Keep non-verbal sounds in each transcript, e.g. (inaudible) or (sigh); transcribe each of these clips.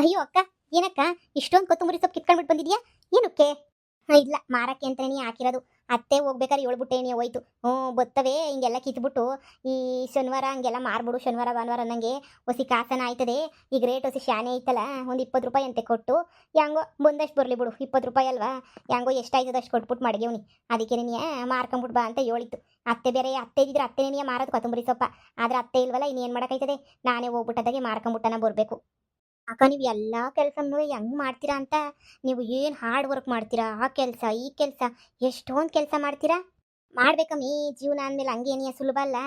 ಅಯ್ಯೋ ಅಕ್ಕ, ಏನಕ್ಕ? ಇಷ್ಟೊಂದು ಕೊತ್ತಂಬರಿ ಸೊಪ್ಪು ಕಿತ್ಕೊಂಡ್ಬಿಟ್ಟು ಬಂದಿದ್ಯಾ? ಏನಕ್ಕೆ? ಇಲ್ಲ, ಮಾರಕ್ಕೆ ಅಂತಾನೆ ಹಾಕಿರೋದು. ಅತ್ತೆ ಹೋಗ್ಬೇಕಾದ್ರೆ ಹೇಳ್ಬಿಟ್ಟೆ ನೀ ಹೋಯ್ತು. ಹ್ಞೂ, ಬತ್ತವೆ ಹಿಂಗೆಲ್ಲ ಕಿತ್ಬಿಟ್ಟು, ಈ ಶನಿವಾರ ಹಂಗೆಲ್ಲ ಮಾರ್ಬಿಡು, ಶನಿವಾರ, ಭಾನುವಾರ ಅನ್ನಂಗೆ ಹೊಸಿ ಕಾಸನ ಆಯ್ತದೆ. ಈಗ ರೇಟ್ ಹೊಸಿ ಶಾನೆ ಐತಲ್ಲ, ಒಂದು ಇಪ್ಪತ್ತು ರೂಪಾಯಿ ಅಂತೆ ಕೊಟ್ಟು. ಹೆಂಗೋ, ಬಂದಷ್ಟು ಬರಲಿ ಬಿಡು, ಇಪ್ಪತ್ತು ರೂಪಾಯಿ ಅಲ್ವಾ? ಹೆಂಗೋ, ಎಷ್ಟಾಯ್ತದ ಅಷ್ಟು ಕೊಟ್ಬಿಟ್ಟು ಮಡಗ್ಯವ್ನಿ ಅದಕ್ಕೆ ನೀ ಮಾರ್ಕೊಂಬಿಟ್ಟು ಬಾ ಅಂತ ಹೇಳಿತ್ತು. ಅತ್ತೆ ಬೇರೆ ಅತ್ತೆ ಇದ್ದಿದ್ರೆ ಅತ್ತೆ ನೀ ಮಾರೋದು ಕೊತ್ತಂಬರಿ ಸೊಪ್ಪ. ಆದ್ರೆ ಅತ್ತೆ ಇಲ್ವಲ್ಲ, ಇನ್ನೇನು ಮಾಡೋಕ್ಕಾಯ್ತದೆ ನಾನೇ ಹೋಗ್ಬಿಟ್ಟದಾಗೆ ಮಾರ್ಕೊಂಬಿಟ್ಟನ ಬರಬೇಕು. ಅಕ್ಕ ನೀವು ಎಲ್ಲ ಕೆಲಸನೂ ಹೆಂಗೆ ಮಾಡ್ತೀರಾ ಅಂತ ನೀವು ಏನು ಹಾರ್ಡ್ ವರ್ಕ್ ಮಾಡ್ತೀರಾ? ಆ ಕೆಲಸ, ಈ ಕೆಲಸ, ಎಷ್ಟೊಂದು ಕೆಲಸ ಮಾಡ್ತೀರಾ? ಮಾಡ್ಬೇಕಮ್ಮಿ, ಜೀವನ ಅಂದಮೇಲೆ ಹಂಗೇನಿಯ ಸುಲಭ ಅಲ್ಲ.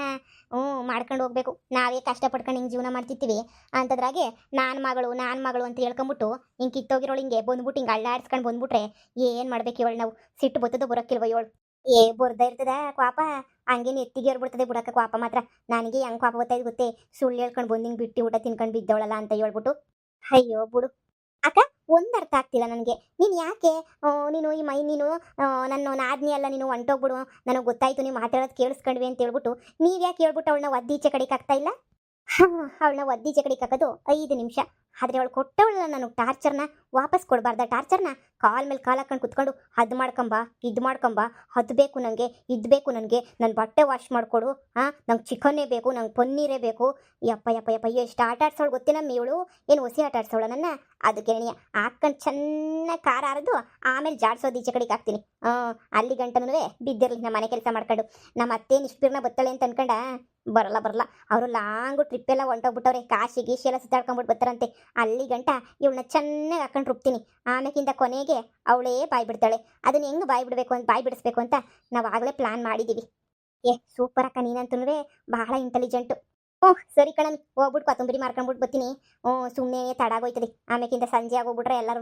ಹ್ಞೂ ಮಾಡ್ಕೊಂಡು ಹೋಗ್ಬೇಕು. ನಾವೇ ಕಷ್ಟಪಡ್ಕೊಂಡು ಹಿಂಗೆ ಜೀವನ ಮಾಡ್ತಿರ್ತೀವಿ. ಅಂತದ್ರಾಗೆ ನಾನು ಮಗಳು ನಾನು ಮಗಳು ಅಂತ ಹೇಳ್ಕೊಂಬಿಟ್ಟು ಹಿಂಗೆ ಕಿತ್ತೋಗಿರೋಳು ಹಿಂಗೆ ಬಂದ್ಬಿಟ್ಟು ಹಿಂಗೆ ಅಳ್ಳಾಡ್ಸ್ಕೊಂಡು ಬಂದ್ಬಿಟ್ರೆ ಏನು ಮಾಡ್ಬೇಕು ಇವಳು ನಾವು? ಸಿಟ್ಟು ಬತ್ತದ ಬರೋಕ್ಕಿಲ್ವ ಇವಳು? ಏ, ಬರ್ದ ಇರ್ತದ ಕ್ವಾಪ. ಹಂಗೇನು ಎತ್ತಿಗೆ ಬಿಡ್ತದೆ ಬಿಡಕ್ಕೆ ಕ್ವಾಪ ಮಾತ್ರ. ನನಗೆ ಹೆಂಗೆ ಕ್ವಾಪ ಗೊತ್ತಾಯ್ತು ಗೊತ್ತೇ? ಸುಳ್ಳು ಹೇಳ್ಕೊಂಡು ಬಂದು ಹಿಂಗೆ ಬಿಟ್ಟು ಊಟ ತಿನ್ಕೊಂಡು ಬಿದ್ದವಳಲ್ಲ ಅಂತ ಹೇಳ್ಬಿಟ್ಟು ಅಯ್ಯೋ ಬಿಡು. ಅಕ್ಕ, ಒಂದು ಅರ್ಥ ಆಗ್ತಿಲ್ಲ ನನಗೆ. ನೀನು ಯಾಕೆ ನೀನು ಈ ಮೈ, ನೀನು ನನ್ನ ನಾದ್ನಿ ಅಲ್ಲ ನೀನು ಹೊಂಟೋಗ್ಬಿಡು. ನನಗೆ ಗೊತ್ತಾಯ್ತು ನೀವು ಮಾತಾಡೋದು ಕೇಳಿಸ್ಕೊಂಡ್ವಿ ಅಂತ ಹೇಳ್ಬಿಟ್ಟು. ನೀವು ಯಾಕೆ ಹೇಳ್ಬಿಟ್ಟು ಅವಳನ್ನ ಒದ್ದೀಚೆ ಕಡೆಗೆ ಆಗ್ತಾ ಇಲ್ಲ? ಅವಳನ್ನ ಒದ್ದೀಚೆ ಕಡೆಗೆ ಹಾಕೋದು ಐದು ನಿಮಿಷ. ಆದರೆ ಅವಳು ಕೊಟ್ಟವಳಲ್ಲ ನನಗೆ ಟಾರ್ಚರ್ನ ವಾಪಸ್ ಕೊಡಬಾರ್ದ? ಟಾರ್ಚರ್ನ ಕಾಲ್ ಮೇಲೆ ಕಾಲ್ ಹಾಕೊಂಡು ಕುತ್ಕೊಂಡು ಅದು ಮಾಡ್ಕೊಂಬ, ಇದು ಮಾಡ್ಕೊಂಬ, ಅದು ಬೇಕು ನನಗೆ ಇದು ಬೇಕು ನನಗೆ ನನ್ನ ಬಟ್ಟೆ ವಾಶ್ ಮಾಡಿಕೊಡು ಹಾಂ ನಂಗೆ ಚಿಕನ್ನೇ ಬೇಕು, ನಂಗೆ ಪನ್ನೀರೇ ಬೇಕು. ಯಪ್ಪ ಯಪ್ಪ ಯಪ್ಪ ಎಷ್ಟು ಆಟ ಆಡ್ಸೋಳು ಗೊತ್ತೇನಮ್ಮ ಇವಳು? ಏನು ಹೊಸಿ ಆಟ ಆಡ್ಸೋಳ ನನ್ನ? ಅದು ಎಣ್ಣೆ ಹಾಕೊಂಡು ಚೆನ್ನಾಗಿ ಖಾರ ಹಾರದು ಆಮೇಲೆ ಜಾಡ್ಸೋದು ಈಚೆ ಕಡೆಗೆ ಹಾಕ್ತೀನಿ. ಹಾಂ ಅಲ್ಲಿ ಗಂಟನೂ ಬಿದ್ದಿರಲಿ, ನಮ್ಮ ಮನೆ ಕೆಲಸ ಮಾಡ್ಕೊಂಡು. ನಮ್ಮ ಅತ್ತೆ ನಿಷ್ಪೀರ್ಣ ಬತ್ತಾಳೆ ಅಂತ ಅನ್ಕೊಂಡ, ಬರಲ್ಲ ಬರಲ್ಲ. ಅವರು ಲಾಂಗು ಟ್ರಿಪ್ ಎಲ್ಲ ಹೊಂಟೋಗ್ಬಿಟ್ಟವ್ರೆ. ಕಾಶಿ ಗೀಶಿ ಎಲ್ಲ ಸುತ್ತಾಡ್ಕೊಂಡ್ಬಿಟ್ಟು ಬರ್ತಾರಂತೆ. ಅಲ್ಲಿ ಗಂಟ ಇವಳನ್ನ ಚೆನ್ನಾಗಿ ಹಾಕೊಂಡು ರುಬ್ತೀನಿ. ಆಮೇಕಿಂದ ಕೊನೆಗೆ ಅವಳೇ ಬಾಯಿ ಬಿಡ್ತಾಳೆ. ಅದನ್ನ ಹೆಂಗೆ ಬಾಯಿ ಬಿಡಬೇಕು ಅಂತ, ಬಾಯಿ ಬಿಡಿಸ್ಬೇಕು ಅಂತ ನಾವು ಆಗಲೇ ಪ್ಲಾನ್ ಮಾಡಿದ್ದೀವಿ ಏ ಸೂಪರ್ ಅಕ್ಕ ನೀನಂತೂ ಬಹಳ ಇಂಟೆಲಿಜೆಂಟು ಹ್ಞೂ ಸರಿ ಕಣನ್ ಹೋಗ್ಬಿಟ್ಟು ಕೊತ್ತಂಬರಿ ಮಾರ್ಕೊಂಡ್ಬಿಟ್ಟು ಬರ್ತೀನಿ. ಹ್ಞೂ ಸುಮ್ಮನೆ ತಡಾಗೋಯ್ತದೆ. ಆಮೇಕಿಂದ ಸಂಜೆ ಆಗೋಗ್ಬಿಟ್ರೆ ಎಲ್ಲರೂ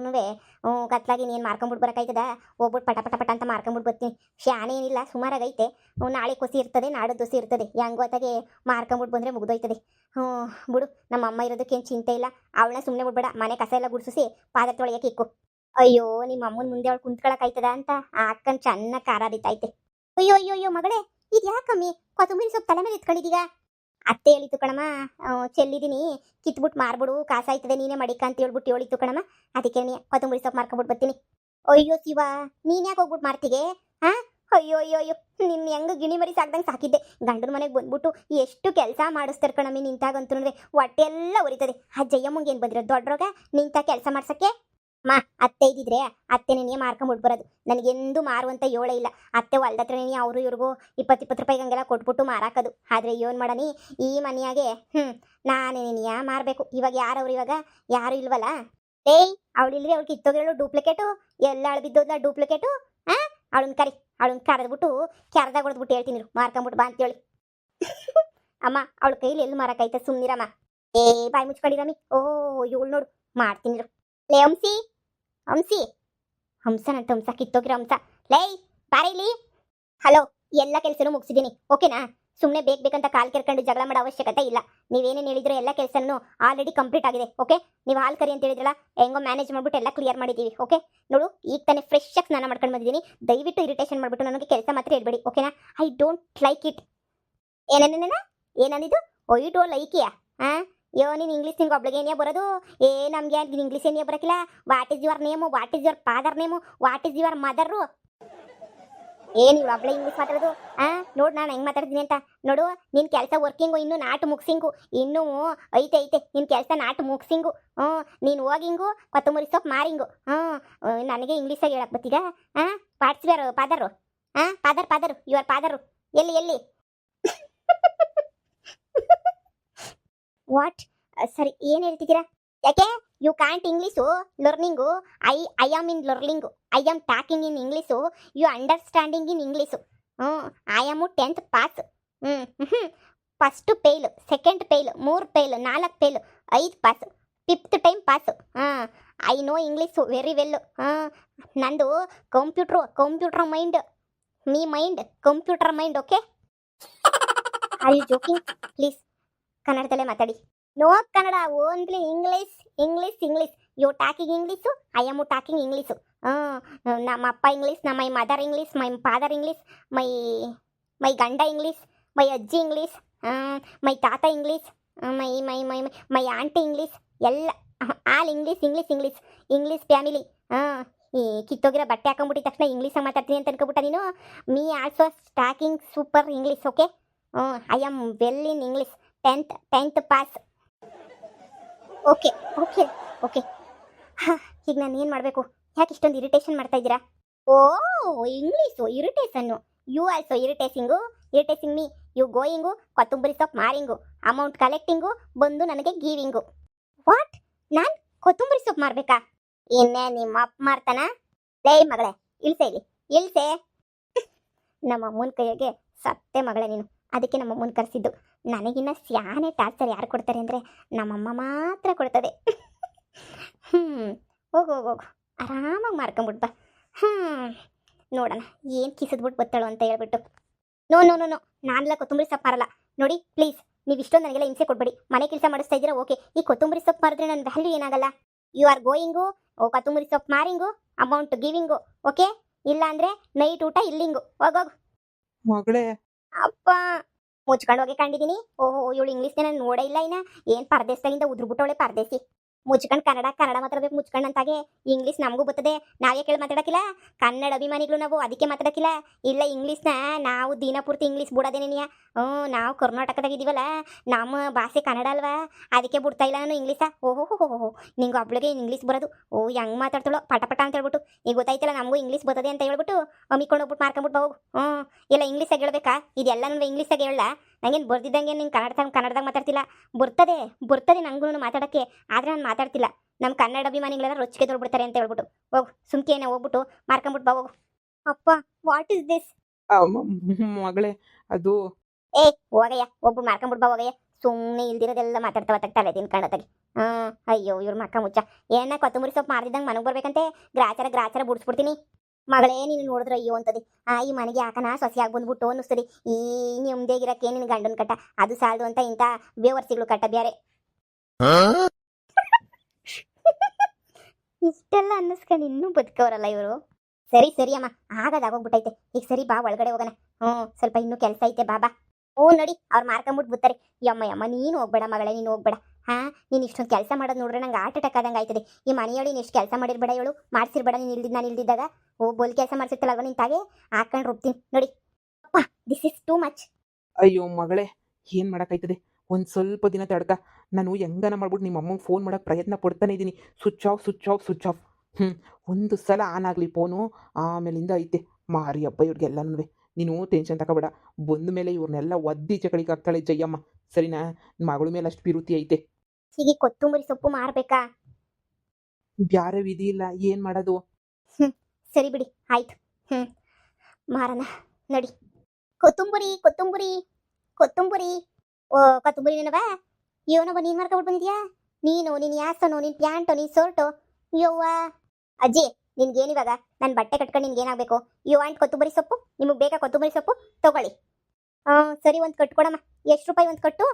ಹ್ಞೂ, ಕತ್ಲಾಗಿ ನೀನು ಮಾರ್ಕೊಂಬಿಟ್ಟು ಬರೋಕಾಯ್ತದ? ಹೋಗ್ಬಿಟ್ಟು ಪಟ ಪಟ ಪಟ ಅಂತ ಮಾರ್ಕೊಂಬಿಟ್ಟು ಬರ್ತೀನಿ. ಶಾನೆ ಏನಿಲ್ಲ, ಸುಮಾರಾಗೈತೆ. ಹ್ಞೂ, ನಾಳೆ ಕೊಸಿ ಇರ್ತದೆ ನಾಡು ದೋಸೆ ಇರ್ತದೆ. ಹೆಂಗ್ ಹೊತ್ತಾಗೆ ಮಾರ್ಕೊಂಬಿಟ್ಟು ಬಂದರೆ ಮುಗ್ದೋಯ್ತದೆ. ಹ್ಞೂ, ಬಿಡು ನಮ್ಮ ಅಮ್ಮ ಇರೋದಕ್ಕೇನು ಚಿಂತೆ ಇಲ್ಲ. ಅವಳನ್ನ ಸುಮ್ಮನೆ ಬಿಡ್ಬೇಡ. ಮನೆ ಕಸ ಎಲ್ಲ ಗುಡಿಸಿ ಪಾದ ತೊಳೆಯಕ್ಕೆ ಇಕ್ಕು. ಅಯ್ಯೋ ನಿಮ್ಮ ಅಮ್ಮನ ಮುಂದೆ ಅವಳು ಕುಂತ್ಕೊಳಕಾಯ್ತದ ಅಂತ ಹಾಕೊಂಡು ಚೆನ್ನಾಗಿ ಖಾರ ಹರಿತೈತೆ ಅಯ್ಯೋ ಅಯ್ಯೋ ಅಯ್ಯೋ, ಮಗಳೇ ಇದು ಯಾಕಮ್ಮಿ ಕೊತ್ತಂಬರಿ ಸೊಪ್ಪು ತಲೆ ಮೇಲೆ ಇಟ್ಕೊಂಡಿದೀಗ ಅತ್ತೆ ಹೇಳಿತ್ತು ಕಣಮ್ಮ ಚೆಲ್ಲಿದ್ದೀನಿ ಕಿತ್ಬಿಟ್ಟು ಮಾರ್ಬಿಡು ಕಾಸಾಯ್ತದೆ ನೀನೇ ಮಡಿಕ ಅಂತ ಹೇಳ್ಬಿಟ್ಟು ಹೇಳಿತ್ತು ಕಣಮ್ಮ. ಅದಕ್ಕೆ ನೀ ಕೊತ್ತಂಬರಿ ಸೊಪ್ಪು ಮಾರ್ಕೊಂಬಿಟ್ಟು ಬರ್ತೀನಿ. ಅಯ್ಯೋ ಶಿವ, ನೀನ್ ಯಾಕೆ ಹೋಗ್ಬಿಟ್ಟು ಮಾರ್ತಿಗೆ? ಹಾ ಅಯ್ಯೋ ಅಯ್ಯೋ ಅಯ್ಯೋ ನಿನ್ನ ಹೆಂಗ ಗಿಣಿ ಮರಿ ಸಾಕ್ದಂಗೆ ಸಾಕಿದ್ದೆ. ಗಂಡನ ಮನೆಗೆ ಬಂದ್ಬಿಟ್ಟು ಎಷ್ಟು ಕೆಲಸ ಮಾಡಿಸ್ತಾರೆ ಕಣಮ್ಮಿ ನಿಂತಾಗಂತೂ ಹೊಟ್ಟೆ ಎಲ್ಲ ಉರಿತದೆ. ಆ ಜಯಮ್ಮಂಗೆ ಏನು ಬಂದಿರೋ ದೊಡ್ಡ್ರೋಗ ನಿಂತ ಕೆಲಸ ಮಾಡ್ಸಕ್ಕೆ? ಮಾ, ಅತ್ತೆ ಇದ್ದಿದ್ರೆ ಅತ್ತೆ ಬಿಟ್ ಮಾರ್ಕೊಂಬಿಟ್ಟು ಬರೋದು ನನಗೆಂದು ಮಾರುವಂತ ಯೋಳೆ ಇಲ್ಲ. ಅತ್ತೆ ಹೊಲ್ದ ಹತ್ರ ನೀ ಅವರು ಇವ್ರಿಗೂ ಇಪ್ಪತ್ತು ಇಪ್ಪತ್ತು ರೂಪಾಯಿಗೆ ಹಂಗೆಲ್ಲ ಕೊಟ್ಬಿಟ್ಟು ಮಾರಾಕದು. ಆದ್ರೆ ಏನು ಮಾಡನಿ ಈ ಮನೆಯಾಗೆ ಹ್ಞೂ ನಾನೇ ನೀನಿಯ ಮಾರಬೇಕು. ಇವಾಗ ಯಾರವ್ರು ಇವಾಗ? ಯಾರು ಇಲ್ವಲ್ಲ? ಏಯ್, ಅವಳು ಇಲ್ರಿ ಅವ್ಳು ಕಿತ್ತೋಗಿರೋಳು ಡೂಪ್ಲಿಕೇಟು ಎಲ್ಲ ಅಳು ಬಿದ್ದೋದ್ಲ ಡೂಪ್ಲಿಕೇಟು ಹಾಂ ಅವಳನ್ನ ಕರಿ. ಅವಳನ್ನ ಕರೆದ್ಬಿಟ್ಟು ಕೆರೆದಾಗ ಹೊಡೆದ್ಬಿಟ್ಟು ಹೇಳ್ತೀನಿ ಮಾರ್ಕೊಂಬಿಟ್ಟು ಬಾ ಅಂತೇಳಿ. ಅಮ್ಮ, ಅವಳ ಕೈಲಿ ಎಲ್ಲಿ ಮಾರಕೈತೆ ಸುಮ್ಮನಿರಮ್ಮ ಏ, ಬಾಯಿ ಮುಚ್ಕೊಂಡಿರಮ್ಮಿ. ಓ, ಇವಳು ನೋಡು. ಮಾಡ್ತೀನಿ ಇರು. ಹಂಸಿ. ಹಂಸನ ಹಂಸ, ಕಿತ್ತೋಗಿರೋ ಹಂಸ. ಲೈ ಬಾರಿಲಿ ಹಲೋ ಎಲ್ಲ ಕೆಲಸನೂ ಮುಗಿಸಿದ್ದೀನಿ. ಓಕೆನಾ ಸುಮ್ಮನೆ ಬೇಕು ಬೇಕಂತ ಕಾಲ್ ಕೆರ್ಕೊಂಡು ಜಗಳ ಮಾಡೋ ಅವಶ್ಯಕತೆ ಇಲ್ಲ. ನೀವೇನೇನು ಹೇಳಿದ್ರು ಎಲ್ಲ ಕೆಲಸನೂ ಆಲ್ರೆಡಿ ಕಂಪ್ಲೀಟ್ ಆಗಿದೆ ಓಕೆ ನೀವು ಹಾಲು ಕರಿ ಅಂತ ಹೇಳಿದ್ರಲ್ಲ ಹೆಂಗೋ ಮ್ಯಾನೇಜ್ ಮಾಡ್ಬಿಟ್ಟು ಎಲ್ಲ ಕ್ಲಿಯರ್ ಮಾಡಿದ್ದೀವಿ ಓಕೆ ನೋಡು, ಈಗ ತಾನೇ ಫ್ರೆಶ್ ಆಗಿ ಸ್ನಾನ ಮಾಡ್ಕೊಂಡು ಬಂದಿದ್ದೀನಿ. ದಯವಿಟ್ಟು ಇರಿಟೇಷನ್ ಮಾಡಿಬಿಟ್ಟು ನನಗೆ ಕೆಲಸ ಮಾತ್ರ ಹೇಳ್ಬೇಡಿ ಓಕೆನಾ ಐ ಡೋಂಟ್ ಲೈಕ್ ಇಟ್ ಏನೇನೇನ ಏನಂದಿದ್ದು oh you don't like yeah ಹಾಂ ಯೋ, ನೀನು ಇಂಗ್ಲೀಷ್ ನಿಂಗೆ ಒಬ್ಳಿಗೆ ಏನೇ ಬರೋದು? ಏ, ನಮಗೆ ಇಂಗ್ಲೀಷ್ ಏನೇ ಬರಕಿಲ್ಲ? What is your name what is your father name what is your mother ಏನು ಇವ್ಳು ಒಬ್ಳೆ ಇಂಗ್ಲೀಷ್ ಮಾತಾಡೋದು? ಹಾಂ ನೋಡು ನಾನು ಹೆಂಗೆ ಮಾತಾಡ್ತೀನಿ ಅಂತ. ನೋಡು ನಿನ್ನ ಕೆಲಸ ವರ್ಕಿಂಗು ಇನ್ನು ನಾಟು ಮುಗ್ಸಿಂಗು. ಇನ್ನೂ ಐತೆ ಐತೆ ನಿನ್ನ ಕೆಲಸ ನಾಟು ಮುಗ್ಸಿಂಗು. ಹ್ಞೂ, ನೀನು ಹೋಗಿಂಗು, ಕೊತ್ತಂಬರಿ ಸೊಪ್ಪು ಮಾರಿಂಗು. ಹ್ಞೂ, ನನಗೆ ಇಂಗ್ಲೀಷಾಗಿ ಹೇಳಕ್ ಬರ್ತೀಗ ಹಾಂ ವಾಟ್ಸ್ ಯುವರ್ ಫಾದರು ಹಾಂ ಫಾದರ್ ಫಾದರು ಯುವರ್ ಫಾದರು ಎಲ್ಲಿ ಎಲ್ಲಿ? ವಾಟ್ ಸರಿ, ಏನು ಹೇಳ್ತಿದ್ದೀರಾ? ಯಾಕೆ? You can't English learning I I am in learning I am talking in English you understanding in English ಹ್ಞೂ ಐ ಆಮು ಟೆಂತ್ ಪಾಸ್ ಹ್ಞೂ ಹ್ಞೂ ಫಸ್ಟು ಪೇಲು ಸೆಕೆಂಡ್ ಪೇಲು ಮೂರು ಪೇಲು ನಾಲ್ಕು ಪೇಲು ಐದು ಪಾಸು ಫಿಫ್ತ್ ಟೈಮ್ ಪಾಸು ಹಾಂ I know English very well ಹಾಂ ನಂದು computer computer mind me mind computer mind okay I joking please ಕನ್ನಡದಲ್ಲೇ ಮಾತಾಡಿ. No Kannada, only English English English. You talking English, I am talking English. ನಮ್ಮ ಅಪ್ಪ English, ನಮ್ಮ my mother English, my father English, my my ಗಂಡ English, my ಅಜ್ಜಿ English my ತಾತ English my my my my aunty English, ಎಲ್ಲ, all English English English English family. ಹಾಂ ಈ ಕಿತ್ತೋಗಿರೋ ಬಟ್ಟೆ ಹಾಕೊಂಡ್ಬಿಟ್ಟಿದ ತಕ್ಷಣ ಇಂಗ್ಲೀಷಾಗ ಮಾತಾಡ್ತೀನಿ ಅಂತ ಅನ್ಕೊಬಿಟ್ಟ ನೀನು. Me also talking super English, okay? I am well in English. Tenth tenth pass okay okay okay ಹಾಂ ಈಗ ನಾನು ಏನು ಮಾಡಬೇಕು? ಯಾಕೆ ಇಷ್ಟೊಂದು ಇರಿಟೇಷನ್ ಮಾಡ್ತಾ ಇದ್ದೀರಾ? ಓ English ಇರಿಟೇಷನ್ನು you also irritating irritating me you going ಕೊತ್ತಂಬರಿ ಸೊಪ್ಪು ಮಾರಿಂಗು. ಅಮೌಂಟ್ ಕಲೆಕ್ಟಿಂಗು ಬಂದು ನನಗೆ ಗೀವಿಂಗು ವಾಟ್ ನಾನು ಕೊತ್ತಂಬರಿ ಸೊಪ್ಪು ಮಾರ್ಬೇಕಾ? ಇನ್ನೇ ನಿಮ್ಮ ಅಪ್ಪ ಮಾರ್ತಾನ? ಲೇ ಮಗಳೇ ಇಲ್ಸೆ ಇಲ್ಲಿ ಇಲ್ಸೆ (laughs) ನಮ್ಮ ಅಮ್ಮನ ಕೈಯಾಗೆ ಸತ್ತೆ ಮಗಳೇ ನೀನು. ಅದಕ್ಕೆ ನಮ್ಮ ಅಮ್ಮನ ಕರೆಸಿದ್ದು. ನನಗಿನ್ನ ಸ್ಯಾನೆ ಟಾರ್ಚರ್ ಯಾರು ಕೊಡ್ತಾರೆ ಅಂದರೆ ನಮ್ಮಮ್ಮ ಮಾತ್ರ ಕೊಡ್ತದೆ. ಹ್ಞೂ ಹೋಗು ಹೋಗು ಆರಾಮಾಗಿ ಮಾರ್ಕೊಂಬಿಡ್ಬಾ ಹ್ಞೂ ನೋಡೋಣ ಏನು ಕಿಸಿದ್ಬಿಟ್ಟು ಬತ್ತಳು ಅಂತ ಹೇಳ್ಬಿಟ್ಟು. ನೋ ನೋ ನೋ ನೋ ನಾನೆಲ್ಲ ಕೊತ್ತಂಬರಿ ಸೊಪ್ಪು ಮಾರಲ್ಲ. ನೋಡಿ ಪ್ಲೀಸ್ ನೀವು ಇಷ್ಟೊಂದು ನನಗೆಲ್ಲ ಹಿಂಸೆ ಕೊಡ್ಬೇಡಿ. ಮನೆ ಕೆಲಸ ಮಾಡಿಸ್ತಾ ಇದ್ದೀರಾ? ಓಕೆ. ಈ ಕೊತ್ತಂಬರಿ ಸೊಪ್ಪು ಮಾರಿದ್ರೆ ನನ್ನ ವ್ಯಾಲ್ಯೂ ಏನಾಗಲ್ಲ. ಯು ಆರ್ ಗೋಯಿಂಗು ಓ ಕೊತ್ತಂಬರಿ ಸೊಪ್ಪು ಮಾರಿಂಗು ಅಮೌಂಟ್ ಗಿವಿಂಗು ಓಕೆ? ಇಲ್ಲ ಅಂದರೆ ನೈಟ್ ಊಟ ಇಲ್ಲಿಂಗು. ಹೋಗೋಗು ಮಗಳೇ. ಅಪ್ಪ ಮುಚ್ಕೊಂಡು ಹೋಗಿ ಕಂಡಿದ್ದೀನಿ ಓಹೋ ಇವಳು ಇಂಗ್ಲೀಷ್ನ ನೋಡೇ ಇಲ್ಲ ಇನ್ನ. ಏನು ಪರದೇಶದಾಗಿಂದ ಉದ್ರುಬಿಟ್ಟವಳೆ ಪರದೇಶಿ. ಮುಚ್ಕೊಂಡು ಕನ್ನಡ ಕನ್ನಡ ಮಾತಾಡ್ಬೇಕು ಮುಚ್ಕೊಂಡು ಅಂತಾಗೆ ಇಂಗ್ಲೀಷ್ ನಮಗೂ ಬರ್ತದೆ. ನಾವೇ ಕೇಳಿ ಮಾತಾಡಕಿಲ್ಲ ಕನ್ನಡ ಅಭಿಮಾನಿಗಳು ನಾವು, ಅದಕ್ಕೆ ಮಾತಾಡಕಿಲ್ಲ ಇಲ್ಲ ಇಂಗ್ಲೀಷ್ನ ನಾವು ದಿನ ಪೂರ್ತಿ ಇಂಗ್ಲೀಷ್ ಬಿಡೋದೇನೇನಿಯ ಹ್ಞೂ, ನಾವು ಕರ್ನಾಟಕದಾಗ ಇದೀವಲ್ಲ? ನಮ್ಮ ಭಾಷೆ ಕನ್ನಡ ಅಲ್ವಾ? ಅದಕ್ಕೆ ಬಿಡ್ತಾ ಇಲ್ಲ ನಾನು ಇಂಗ್ಲೀಷ ಓಹೋ, ಹೋ ಹೋ ನಿಂಗೆ ಒಬ್ಳಿಗೆ ಇಂಗ್ಲೀಷ್ ಬರೋದು. ಓ, ಹೆಂಗೆ ಮಾತಾಡ್ತಾಳೋ? ಪಟ ಪಟ ಅಂತ ಹೇಳ್ಬಿಟ್ಟು. ಈಗ ಗೊತ್ತಾಯ್ತಲ್ಲ ನಮಗೂ ಇಂಗ್ಲೀಷ್ ಬರ್ತದೆ ಅಂತ ಹೇಳ್ಬಿಟ್ಟು ಅಮ್ಮಿಕೊಂಡು ಹೋಗ್ಬಿಟ್ಟು ಮಾರ್ಕೊಂಬಿಟ್ಟು ಹೋಗು. ಹ್ಞೂ. ಇಲ್ಲ ಇಂಗ್ಲೀಷಾಗ ಹೇಳ್ಬೇಕಾ? ಇದೆಲ್ಲ ನನಗೆ ಇಂಗ್ಲೀಷಾಗ ಹೇಳ ನಂಗೇನು ಬರ್ದಿದ್ದಂಗೆ ನೀನು ಕನ್ನಡದಾಗ ಕನ್ನಡದಾಗ ಮಾತಾಡ್ತಿಲ್ಲ. ಬರ್ತದೆ ಬರ್ತದೆ ನಂಗೂ ಮಾತಾಡೋಕ್ಕೆ. ಆದರೆ ನಾನು ಮಾತಾಡ್ತಿಲ್ಲ. ನಮ್ಮ ಕನ್ನಡ ಅಭಿಮಾನಿಗಳೆಲ್ಲ ರೊಚ್ಚಿಗೆ ತೊಳ್ಬಿಡ್ತಾರೆ ಅಂತ ಹೇಳ್ಬಿಟ್ಟು. ಹೋಗು ಸುಮ್ಕೇನೆ ಹೋಗ್ಬಿಟ್ಟು ಮಾರ್ಕೊಂಬಿಟ್ಟು ಬಾ ಹೋಗು. ಅಪ್ಪ ವಾಟ್ ಇಸ್ ದಿಸ್ ಮಗಳೇ ಅದು ಏ ಹೋಗಯ್ಯ ಒಬ್ಬರು ಮಾರ್ಕೊಂಬಿಟ್ಟು ಬಾ ಹೋಗಯ್ಯ. ಸುಮ್ಮನೆ ಇಲ್ದಿರೋದೆಲ್ಲ ಮಾತಾಡ್ತಾವ ತಲೆ ತಿನ್ಕೊಂಡತ್ತಾಗಿ ಹಾಂ ಅಯ್ಯೋ ಇವ್ರ ಮಕ್ಕ ಮುಚ್ಚ. ಏನ ಕೊತ್ತಂಬರಿ ಸೊಪ್ಪು ಮಾರ್ದಿದ್ದಂಗೆ ಮನೆಗೆ ಬರ್ಬೇಕಂತೆ? ಗ್ರಾಚಾರ ಗ್ರಾಚಾರ ಬಿಡಿಸ್ಬಿಡ್ತೀನಿ. ಮಗಳೇ ನೀನು ನೋಡಿದ್ರೆ ಅಯ್ಯೋ ಅಂತದಿ. ಆ ಈ ಮನೆಗೆ ಯಾಕನ ಸೊಸೆಯಾಗಿ ಬಂದ್ಬಿಟ್ಟು ಅನ್ನಿಸ್ತದೆ. ಈ ನೆಮ್ಮದಿಯಾಗಿರಕ್ಕೆ ನಿನ್ನ ಗಂಡನ ಕಟ್ಟ. ಅದು ಸಾಲದು ಅಂತ ಇಂಥ ಬೇವರ್ಸಿಗಳು ಕಟ್ಟ ಬೇರೆ ಇಷ್ಟೆಲ್ಲ ಅನ್ನಿಸ್ಕೊಂಡು ಇನ್ನೂ ಬದುಕವರಲ್ಲ ಇವರು. ಸರಿ ಸರಿ ಅಮ್ಮ. ಆಗದಾಗೋಗ್ಬಿಟ್ಟೈತೆ ಈಗ ಸರಿ ಬಾ ಒಳಗಡೆ ಹೋಗೋಣ. ಹ್ಞೂ ಸ್ವಲ್ಪ ಇನ್ನೂ ಕೆಲಸ ಐತೆ ಬಾಬಾ ಹ್ಞೂ ನಡಿ, ಅವ್ರು ಮಾರ್ಕೊಂಬಿಟ್ಟು ಬಿಡ್ತಾರೆ ಯಮ್ಮ ಯಮ್ಮ, ನೀನು ಹೋಗ್ಬೇಡ ಮಗಳೇ, ನೀನು ಹೋಗ್ಬೇಡ. ಹಾ, ನೀನು ಇಷ್ಟೊಂದು ಕೆಲಸ ಮಾಡೋದು ನೋಡ್ರೆ ನಂಗೆ ಆರ್ಟ್ ಅಟ್ಯಾಕ್ ಆದಂಗೆ ಆಯ್ತದೆ. ಈ ಮನೆಯೊಳಗೆ ನೀನು ಎಷ್ಟು ಕೆಲಸ ಮಾಡಿರ್ಬೇಡ ಹೇಳು, ಮಾಡ್ಸಿರ್ಬೇಡ ನೀನು ಇಲ್ದಿದ್ದು ನಾನು ಇಲ್ದಿದ್ದಾಗ. ಓ, ಬೋಲ್ ಕೆಲಸ ಮಾಡ್ಸಿರ್ತಲ್ಲ ನಿನ್ ತಾಗೆ? ಹಾಕೊಂಡು ರುಬ್ತೀನಿ. ನೋಡಿ. ಅಪ್ಪ ದಿಸ್ ಇಸ್ ಟೂ ಮಚ್ ಅಯ್ಯೋ ಮಗಳೇ, ಏನು ಮಾಡೋಕ್ಕಾಯ್ತದೆ? ಒಂದು ಸ್ವಲ್ಪ ದಿನ ತಡ್ಕ. ನಾನು ಹೆಂಗನ ಮಾಡ್ಬಿಟ್ಟು ನಿಮ್ಮ ಅಮ್ಮಂಗೆ ಫೋನ್ ಮಾಡೋಕ್ಕೆ ಪ್ರಯತ್ನ ಪಡ್ತಾನೆ ಇದ್ದೀನಿ switch off switch off switch off hmm ಒಂದು ಸಲ ಆನ್ ಆಗಲಿ ಫೋನು ಆಮೇಲಿಂದ ಐತೆ. ಮಾರಿ ಹಬ್ಬ ಇವ್ರಿಗೆಲ್ಲನೂ ನೀನು ಟೆನ್ಷನ್ ತಗೋಬೇಡ. ಬಂದ ಮೇಲೆ ಇವ್ರನ್ನೆಲ್ಲ ಒದ್ದಿ ಚಕಳಿಗೆ ಹಾಕ್ತಾಳೆ ಜಯ್ಯಮ್ಮ ಸರಿನಾ? ಮಗಳ ಮೇಲೆ ಅಷ್ಟು ಬಿರುತಿ ಐತೆ. ಹೀಗೆ ಕೊತ್ತಂಬರಿ ಸೊಪ್ಪು ಮಾರ್ಬೇಕಾ? ಬ್ಯಾರೆ ವಿಧಿ ಇಲ್ಲ. ಏನು ಮಾಡೋದು? ಸರಿ ಬಿಡಿ. ಆಯ್ತು. ಹ್ಮ್ ಮಾರಣ ನಡಿ. ಕೊತ್ತಂಬರಿ ಕೊತ್ತಂಬರಿ ಕೊತ್ತಂಬರಿ. ಓ ಕೊತ್ತಂಬರಿ ಏನವ? ಇವನವ ನೀನು ಮಾರ್ಕೊಂಡ್ಬಿಟ್ಟು ಬಂದಿದ್ಯಾ? ನೀನು ನಿನ್ ಯಾಸನು ನಿನ್ ಪ್ಯಾಂಟು ನಿನ್ ಶರ್ಟು? ಯವ್ವ? ಅಜ್ಜಿ ನಿನ್ಗೇನಿವಾಗ? ನನ್ನ ಬಟ್ಟೆ ಕಟ್ಕೊಂಡು ನಿನ್ಗೇನಾಗಬೇಕು? ಯು ವಾಂಟ್ ಕೊತ್ತಂಬರಿ ಸೊಪ್ಪು? ನಿಮಗೆ ಬೇಕಾ ಕೊತ್ತಂಬರಿ ಸೊಪ್ಪು? ತಗೊಳ್ಳಿ. ಹಾಂ ಸರಿ ಒಂದು ಕಟ್ಕೊಡಮ್ಮ ಎಷ್ಟು ರೂಪಾಯಿ ಒಂದು ಕಟ್ಟು?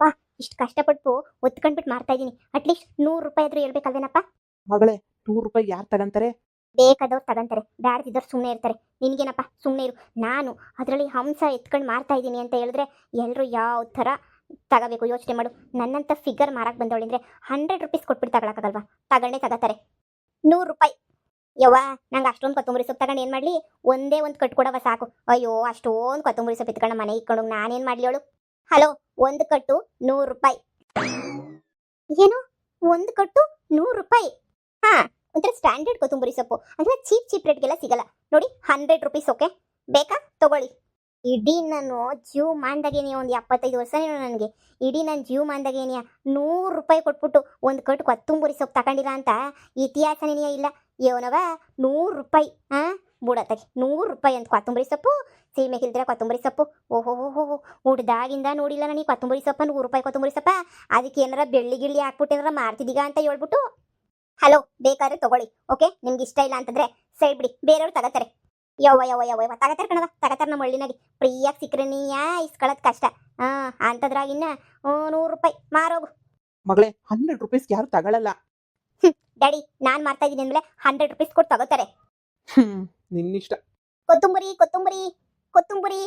ಅಪ್ಪ ಇಷ್ಟು ಕಷ್ಟಪಟ್ಟು ಒತ್ಕೊಂಡ್ಬಿಟ್ಟು ಮಾರ್ತಾ ಇದ್ದೀನಿ. ಅಟ್ಲೀಸ್ಟ್ ನೂರು ರೂಪಾಯಿ ಆದರೂ ಹೇಳ್ಬೇಕಲ್ವೇನಪ್ಪ? ಮಗಳೇ ನೂರು ರೂಪಾಯಿ ಯಾರು ತಗಂತಾರೆ? ಬೇಕಾದವ್ರು ತಗಂತಾರೆ. ಬ್ಯಾಡ್ದಿದ್ದವ್ರು ಸುಮ್ಮನೆ ಇರ್ತಾರೆ. ನಿನಗೇನಪ್ಪ? ಸುಮ್ಮನೆ ಇರು. ನಾನು ಅದರಲ್ಲಿ ಹಂಸ ಎತ್ಕೊಂಡು ಮಾರ್ತಾ ಇದ್ದೀನಿ ಅಂತ ಹೇಳಿದ್ರೆ ಎಲ್ಲರೂ ಯಾವ ಥರ ತಗೋಬೇಕು? ಯೋಚನೆ ಮಾಡು. ನನ್ನಂಥ ಫಿಗರ್ ಮಾರಕ್ಕೆ ಬಂದವಳಿಂದ್ರೆ ಹಂಡ್ರೆಡ್ ರುಪೀಸ್ ಕೊಟ್ಬಿಟ್ಟು ತಗೊಳಕ್ಕಾಗಲ್ವಾ? ತಗೊಂಡೇ ತಗೋತಾರೆ. ನೂರು ರೂಪಾಯಿ. ಯವ್ವ, ನಂಗೆ ಅಷ್ಟೊಂದು ಕೊತ್ತಂಬರಿ ಸೊಪ್ಪು ತಗೊಂಡು ಏನು ಮಾಡಲಿ? ಒಂದೇ ಒಂದು ಕಟ್ಕೊಡವ ಸಾಕು. ಅಯ್ಯೋ, ಅಷ್ಟೊಂದು ಕೊತ್ತಂಬರಿ ಸೊಪ್ಪು ಇತ್ಕೊಂಡು ಮನೆ ಇಟ್ಕೊಂಡು ನಾನೇನು ಮಾಡಲಿ ಅವಳು? ಹಲೋ, ಒಂದು ಕಟ್ಟು ನೂರು ರೂಪಾಯಿ. ಏನು? ಒಂದು ಕಟ್ಟು ನೂರು ರೂಪಾಯಿ? ಹಾಂ, ಒಂಥರ ಸ್ಟ್ಯಾಂಡರ್ಡ್ ಕೊತ್ತಂಬರಿ ಸೊಪ್ಪು. ಅಂದರೆ ಚೀಪ್ ಚೀಪ್ ರೇಟ್ಗೆಲ್ಲ ಸಿಗಲ್ಲ. ನೋಡಿ, ಹಂಡ್ರೆಡ್ ರುಪೀಸ್, ಓಕೆ? ಬೇಕಾ? ತಗೊಳ್ಳಿ. ಇಡೀ ನಾನು ಜೀವ ಮಾಂದಾಗೇನಿ ಒಂದು ಎಪ್ಪತ್ತೈದು ವರ್ಷ ನನಗೆ. ಇಡೀ ನಾನು ಜೀವ ಮಾಂದಾಗೇನಿಯ, ನೂರು ರೂಪಾಯಿ ಕೊಟ್ಬಿಟ್ಟು ಒಂದು ಕಟ್ಟು ಕೊತ್ತಂಬರಿ ಸೊಪ್ಪು ತಗೊಂಡಿಲ್ಲ ಅಂತ ಇತಿಹಾಸನೇನಿಯ ಇಲ್ಲ? ಏನವ? ನೂರು ರೂಪಾಯಿ ಹಾಂ ಬುಡತ್ತಾಗಿ ನೂರು ರೂಪಾಯಿ ಅಂತ ಕೊತ್ತಂಬರಿ ಸೊಪ್ಪು, ಸೀಮೆ ಹಿಲ್ದಿರ ಕೊತ್ತಂಬರಿ ಸೊಪ್ಪು. ಓಹೋ ಓಹೋ ಹುಡ್ದಾಗಿಂದ ನೋಡಿಲ್ಲ ನನಗೆ ಕೊತ್ತಂಬರಿ ಸೊಪ್ಪ, ನೂರು ರೂಪಾಯಿ ಕೊತ್ತಂಬರಿ ಸೊಪ್ಪ. ಅದಕ್ಕೆ ಏನಾರ ಬೆಳ್ಳಿ ಗಿಳ್ಳಿ ಹಾಕ್ಬಿಟ್ಟು ಏನಾರ ಅಂತ ಹೇಳ್ಬಿಟ್ಟು. ಹಲೋ, ಬೇಕಾದ್ರೆ ತಗೊಳ್ಳಿ, ಓಕೆ? ನಿಮ್ಗೆ ಇಷ್ಟ ಇಲ್ಲ ಅಂತಂದ್ರೆ ಸೈಡ್ ಬಿಡಿ, ಬೇರೆಯವ್ರು ತಗತಾರೆ. ಯವ್ವ ಯವ್ವ ಯವ್ವ ತಗತಾರ ಕಣವ ತಗತಾರ ನಮ್ಮ ಹಳ್ಳಿನಾಗೆ. ಫ್ರೀಯಾಗಿ ಸಿಕ್ಕರೆ ನೀಯಾ ಇಸ್ಕೊಳ್ಳೋದು ಕಷ್ಟ. ಆ ಅಂತದ್ರಾಗಿನ್ನ ನೂರು ರೂಪಾಯಿ ಮಾರೋಗು ಮಗಳೇ ಹಂಡ್ರೆಡ್ ರುಪೀಸ್ ಯಾರು ತಗೊಳಲ್ಲ. ಡ್ಯಾಡಿ ನಾನು ಮಾಡ್ತಾ ಇದ್ದೀನಿ ಅಂದ್ರೆ ಹಂಡ್ರೆಡ್ ರುಪೀಸ್ ಕೊಟ್ಟು ತಗೋತಾರೆ. ನಿನ್ನಿಷ್ಟ. ಕೊತ್ತಂಬರಿ ಕೊತ್ತಂಬರಿ ಕೊತ್ತಂಬರಿ.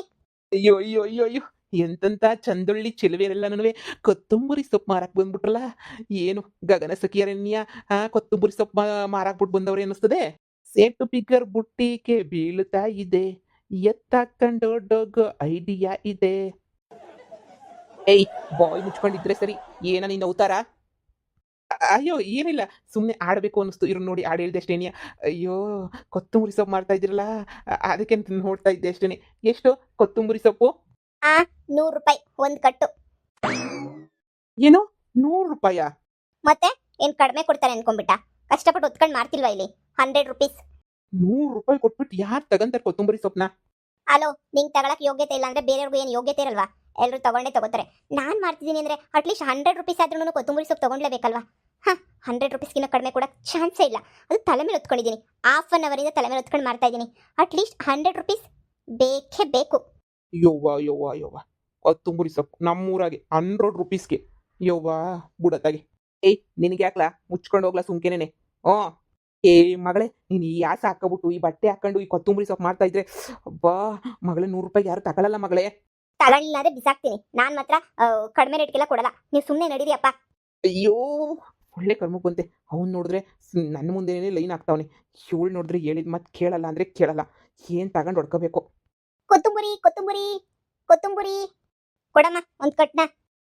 ಅಯ್ಯೋ ಅಯ್ಯೋ ಅಯ್ಯೋ ಅಯ್ಯೋ. ಎಂತಂತ ಚಂದೊಳ್ಳಿ ಚೆಲುವೆರೆಲ್ಲನೂ ಕೊತ್ತಂಬರಿ ಸೊಪ್ಪು ಮಾರಾಕ್ ಬಂದ್ಬಿಟ್ರಲ್ಲ. ಏನು ಗಗನ ಸಖಿಯರಣ್ಯ ಆ ಕೊತ್ತಂಬರಿ ಸೊಪ್ಪು ಮಾರಾಕ್ಬಿಟ್ಟು ಬಂದವ್ರೆ ಅನ್ನಿಸ್ತದೆ ಸೇಟು ಬಿಗರ್ ಬುಟ್ಟಿಗೆ ಬೀಳ್ತಾ ಇದೆ ಎತ್ತಾಕೊಂಡೋಡೋಗೋ ಐಡಿಯಾ ಇದೆ. ಏಯ್ ಬಾಯ್ ಮುಚ್ಕೊಂಡಿದ್ರೆ ಸರಿ ಏನ ನಿನ್ನ ಅವತಾರ ಅ- ಅಯ್ಯೋ ಏನಿಲ್ಲ ಸುಮ್ಮನೆ ಆಡಬೇಕು ಅನಿಸ್ತು ಇರು ನೋಡಿ ಆಡ ಹೇಳಿದೆ ಅಷ್ಟೇನಿಯ ಅಯ್ಯೋ ಕೊತ್ತಂಬರಿ ಸೊಪ್ಪು ಮಾಡ್ತಾ ಇದ್ರಲ್ಲ ಅದಕ್ಕೆ ಅಂತ ನೋಡ್ತಾ ಇದ್ದೆ ಅಷ್ಟೇನೆ. ಎಷ್ಟು? ಕೊತ್ತಂಬರಿ ಸೊಪ್ಪು? ನೂರು ರೂಪಾಯಿ ಒಂದ್ ಕಟ್ಟು. ಏನು? ನೂರು ರೂಪಾಯ? ಮತ್ತೆ ಏನ್ ಕಡಿಮೆ ಕೊಡ್ತಾರೆ ಅನ್ಕೊಂಡ್ಬಿಟ್ಟ? ಕಷ್ಟಪಟ್ಟು ಒತ್ಕೊಂಡು ಮಾಡ್ತಿಲ್ವಾ ಇಲ್ಲಿ? ಹಂಡ್ರೆಡ್ ರುಪೀಸ್ ನೂರು ರೂಪಾಯಿ ಕೊಟ್ಬಿಟ್ಟು ಯಾರು ತಗಂತಾರೆ ಕೊತ್ತಂಬರಿ ಸೊಪ್ಪನ್ನ ಅಲೋ ನಿಂಗೆ ತಗೊಳಕ್ ಯೋಗ್ಯತೆ ಇಲ್ಲ ಅಂದ್ರೆ ಬೇರೆಯವ್ರಿಗೂ ಏನು ಯೋಗ್ಯತೆ ಇರಲ್ವಾ? ಎಲ್ಲರೂ ತಗೊಂಡೇ ತಗೋತಾರೆ. ನಾನು ಮಾಡ್ತಿದ್ದೀನಿ ಅಂದ್ರೆ ಅಟ್ಲೀಸ್ಟ್ ಹಂಡ್ರೆಡ್ ರುಪೀಸ್ ಆದ್ರೂ ಕೊತ್ತಂಬರಿ ಸೊಪ್ಪು ತಗೊಂಡ್ಲೇಬೇಕಲ್ವಾ? ಹಾ ಹಂಡ್ರೆಡ್ ರುಪೀಸ್ಗಿನ್ನ ಕಡಿಮೆ ಕೂಡ ಚಾನ್ಸೇ ಇಲ್ಲ. ಅದು ತಲೆ ಮೇಲೆ ಹೊತ್ಕೊಂಡಿದ್ದೀನಿ. ಹಾಫ್ ಅನ್ ಅವರಿಂದ ತಲೆ ಮೇಲೆ ಹೊತ್ಕೊಂಡು ಮಾಡ್ತಾ ಇದ್ದೀನಿ. ಅಟ್ಲೀಸ್ಟ್ ಹಂಡ್ರೆಡ್ ರುಪೀಸ್ ಬೇಕೇ ಬೇಕು. ಯವ್ವ ಯವ್ವ ಯವ್ವ. ಕೊತ್ತಂಬರಿ ಸೊಪ್ಪು ನಮ್ಮೂರಾಗೆ ಹಂಡ್ರೆಡ್ ರುಪೀಸ್ಗೆ ಯವ್ವ ಬುಡತ್ತಾಗೆ ಏಯ್ ನಿನಗೆ ಯಾಕ್ಲಾ ಮುಚ್ಕೊಂಡು ಹೋಗ್ಲಾ ಸುಮ್ಕೆನೇನೆ? ಹ್ಞೂ ಏ ಮಗಳೇ ನೀನು ಈ ಯಾಸ ಹಾಕೊಬಿಟ್ಟು ಈ ಬಟ್ಟೆ ಹಾಕೊಂಡು ಈ ಕೊತ್ತಂಬರಿ ಸೊಪ್ಪು ಮಾಡ್ತಾ ಇದ್ರೆ ಅಬ್ಬಾ ಮಗಳೇ ನೂರು ರೂಪಾಯಿ ಯಾರು ತಗೊಳಲ್ಲ ಮಗಳೇ. ತಗೊಳ್ಳಿಲ್ಲ ಅಂದ್ರೆ ಬಿಸಾಕ್ತೀನಿ. ನಾನು ಮಾತ್ರ ಕಡಿಮೆ ರೇಟ್ಗೆಲ್ಲ ಕೊಡಲ್ಲ. ನೀವು ಸುಮ್ಮನೆ ನಡೀರಿ ಅಪ್ಪ ಅಯ್ಯೋ ಒಳ್ಳೆ ಕರ್ಮಕ್ಕೆ ಬಂತೆ ಅವ್ನು ನೋಡಿದ್ರೆ ನನ್ನ ಮುಂದೆನೇ ಲೈನ್ ಆಗ್ತಾವನೆ ಇವಳು ನೋಡಿದ್ರೆ ಹೇಳಿದ ಮತ್ತೆ ಕೇಳಲ್ಲ ಅಂದ್ರೆ ಕೇಳಲ್ಲ. ಏನು ತಗೊಂಡು ಹೊಡ್ಕೋಬೇಕು? ಕೊತ್ತಂಬರಿ ಕೊತ್ತಂಬರಿ ಕೊತ್ತಂಬರಿ. ಕೊಡಮ್ಮ ಒಂದು ಕಟ್ನ.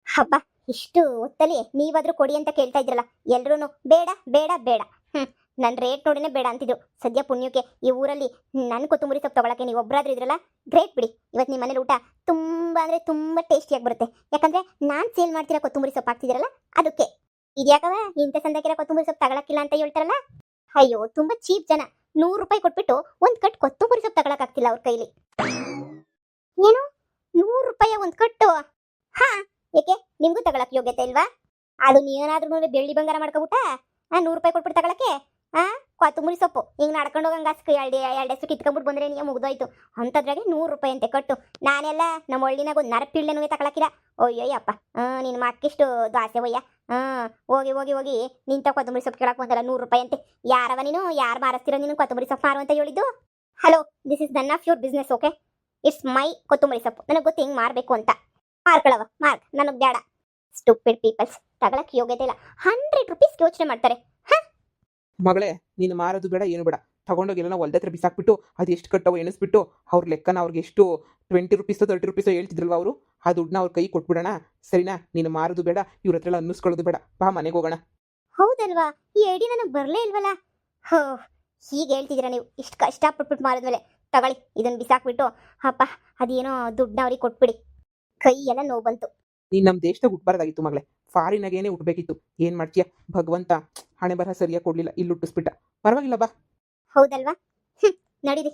ಹಬ್ಬ ಇಷ್ಟು ಒತ್ತಲಿ ನೀವಾದ್ರೂ ಕೊಡಿ ಅಂತ ಕೇಳ್ತಾ ಇದ್ರಲ್ಲ. ಎಲ್ರೂ ಬೇಡ ಬೇಡ ಬೇಡ. ಹ್ಞೂ ನನ್ನ ರೇಟ್ ನೋಡಿನೇ ಬೇಡ ಅಂತಿದ್ರು ಸದ್ಯ ಪುಣ್ಯಕ್ಕೆ ಈ ಊರಲ್ಲಿ ನನ್ನ ಕೊತ್ತಂಬರಿ ಸೊಪ್ಪು ತಗೊಳಕ್ಕೆ ನೀವು ಒಬ್ಬರಾದ್ರೂ ಇದ್ರಲ್ಲ ಗ್ರೇಟ್ ಬಿಡಿ. ಇವತ್ತು ನಿಮ್ಮ ಮನೇಲಿ ಊಟ ತುಂಬ ಅಂದರೆ ತುಂಬ ಟೇಸ್ಟಿಯಾಗಿ ಬರುತ್ತೆ. ಯಾಕಂದರೆ ನಾನು ಸೇಲ್ ಮಾಡ್ತಿರೋ ಕೊತ್ತಂಬರಿ ಸೊಪ್ಪು ಹಾಕ್ತಿದ್ದೀರಲ್ಲ, ಅದಕ್ಕೆ. ಇದ್ಯಾಕವ ಇಂಥ ಸಂದಕ್ಕಿರೋ ಕೊತ್ತಂಬರಿ ಸೊಪ್ಪು ತಗೊಳಕ್ಕಿಲ್ಲ ಅಂತ ಹೇಳ್ತಾರಲ್ಲ? ಅಯ್ಯೋ, ತುಂಬ ಚೀಪ್ ಜನ. ನೂರು ರೂಪಾಯಿ ಕೊಟ್ಬಿಟ್ಟು ಒಂದು ಕಟ್ ಕೊತ್ತಂಬರಿ ಸೊಪ್ಪು ತಗೊಳಕ್ಕಾಗ್ತಿಲ್ಲ ಅವ್ರ ಕೈಲಿ. ಏನು? ನೂರು ರೂಪಾಯಿ ಒಂದು ಕಟ್ಟು? ಹಾ, ಏಕೆ? ನಿಮ್ಗೂ ತಗೊಳಕ್ ಯೋಗ್ಯತೆ ಇಲ್ವಾ? ಅದು ನೀವೇನಾದ್ರೂ ಬೆಳ್ಳಿ ಬಂಗಾರ ಮಾಡ್ಕೊಬಿಟ್ಟ ನೂರು ರೂಪಾಯಿ ಕೊಟ್ಬಿಟ್ಟು ತಗೊಳಕ್ಕೆ? ಆ? ಕೊತ್ತಂಬರಿ ಸೊಪ್ಪು. ಹಿಂಗೆ ನಡ್ಕೊಂಡು ಹೋಗಂಗೆ ಅಸ್ಕು ಎರಡು ಎರಡು ಹೆಸರು ಕಿತ್ಕೊಂಬಿಟ್ಟು ಬಂದ್ರೆ ನೀವು ಮುಗ್ದೋಯ್ತು. ಅಂಥದ್ರಾಗೆ ನೂರು ರೂಪಾಯಿ ಅಂತೆ ಕಟ್ಟು. ನಾನೆಲ್ಲ ನಮ್ಮ ಒಳ್ಳಿನಾಗ ಒಂದು ನರಪಿಳ್ಳೆನೂ ತಗೊಳಕಿಲ್ಲ ಅಯ್ಯಯ್ಯಪ್ಪ. ಹಾಂ ನಿನ್ನ ಮಕ್ಕಿಷ್ಟು ದ್ವಾಸೆ ಒಯ್ಯ. ಹಾಂ ಹೋಗಿ ಹೋಗಿ ಹೋಗಿ ನಿಂತ ಕೊತ್ತಂಬರಿ ಸೊಪ್ಪು ಕೇಳಕ್ಕೆ ಬಂದಲ್ಲ ನೂರು ರೂಪಾಯಿ ಅಂತೆ. ಯಾರವ ನೀನು? ಯಾರು ಮಾರಿಸ್ತಿರೋ ನೀನು ಕೊತ್ತಂಬರಿ ಸೊಪ್ಪು ಮಾರು ಅಂತ ಹೇಳಿದ್ದು? ಹಲೋ ದಿಸ್ ಇಸ್ ನನ್ನ pure business okay it's my ಕೊತ್ತಂಬರಿ ಸೊಪ್ಪು. ನನಗೆ ಗೊತ್ತು ಹೆಂಗೆ ಮಾರಬೇಕು ಅಂತ. ಮಾರ್ಕೊಳವ ಮಾರ್ಕ್ ನನಗೆ ಬೇಡ. ಸ್ಟೂಪಿಡ್ ಪೀಪಲ್ಸ್ ತಗೊಳಕ್ಕೆ ಯೋಗ್ಯತೆ ಇಲ್ಲ. ಹಂಡ್ರೆಡ್ ರುಪೀಸ್ ಯೋಚನೆ ಮಾಡ್ತಾರೆ. ಮಗಳೇ ನೀನು ಮಾರೋದು ಬೇಡ ಏನು ಬೇಡ. ತಗೊಂಡೋಗಿ ಎಲ್ಲ ಹೊಲ್ದ ಹತ್ರ ಬಿಸಾಕ್ಬಿಟ್ಟು ಅದು ಎಷ್ಟು ಕಟ್ಟವು ಎಣಿಸ್ಬಿಟ್ಟು ಅವ್ರ ಲೆಕ್ಕನ ಅವ್ರಿಗೆ ಎಷ್ಟು ಟ್ವೆಂಟಿ ರುಪೀಸೋ ತರ್ಟಿ ರುಪೀಸೋ ಹೇಳ್ತಿದ್ರಲ್ವ ಅವರು ಆ ದುಡ್ಡನ್ನ ಅವ್ರ ಕೈ ಕೊಟ್ಬಿಡೋಣ. ಸರಿನಾ ನೀನು ಮಾರೋದು ಬೇಡ ಇವ್ರ ಹತ್ರ ಎಲ್ಲ ಅನ್ನಿಸ್ಕೊಳ್ಳೋದು ಬೇಡ. ಬಾ ಮನೆಗೆ ಹೋಗೋಣ. ಹೌದಲ್ವಾ? ಈ ಐಡಿ ನನಗೆ ಬರಲೇ ಇಲ್ವಲ್ಲ? ಹೋ ಹೀಗೆ ಹೇಳ್ತಿದ್ದೀರಾ ನೀವು. ಇಷ್ಟು ಕಷ್ಟಪಟ್ಬಿಟ್ಟು ಮಾರಿದ್ಮೇಲೆ. ತಗೊಳ್ಳಿ ಇದನ್ನು ಬಿಸಾಕ್ಬಿಟ್ಟು ಅಪ್ಪ ಅದೇನೋ ದುಡ್ಡನ್ನ ಅವ್ರಿಗೆ ಕೊಟ್ಬಿಡಿ. ಕೈ ಎಲ್ಲ ನೋವು ಬಂತು. ನೀನು ನಮ್ಮ ದೇಶದಾಗ ಹುಟ್ಟಬಾರ್ದಾಗಿತ್ತು ಮಗಳೇ. ಫಾರಿನಾಗೇನೆ ಉಟ್ಬೇಕಿತ್ತು ಏನು ಮಾಡ್ತೀಯ? ಭಗವಂತ ಹಣೆ ಬರಹ ಸರಿಯಾಗಿ ಕೊಡ್ಲಿಲ್ಲ. ಇಲ್ಲಿ ಹುಟ್ಟಿಸ್ಬಿಟ್ಟ ಪರವಾಗಿಲ್ಲ ಬಾ. ಹೌದಲ್ವಾ? ನಡೀರಿ.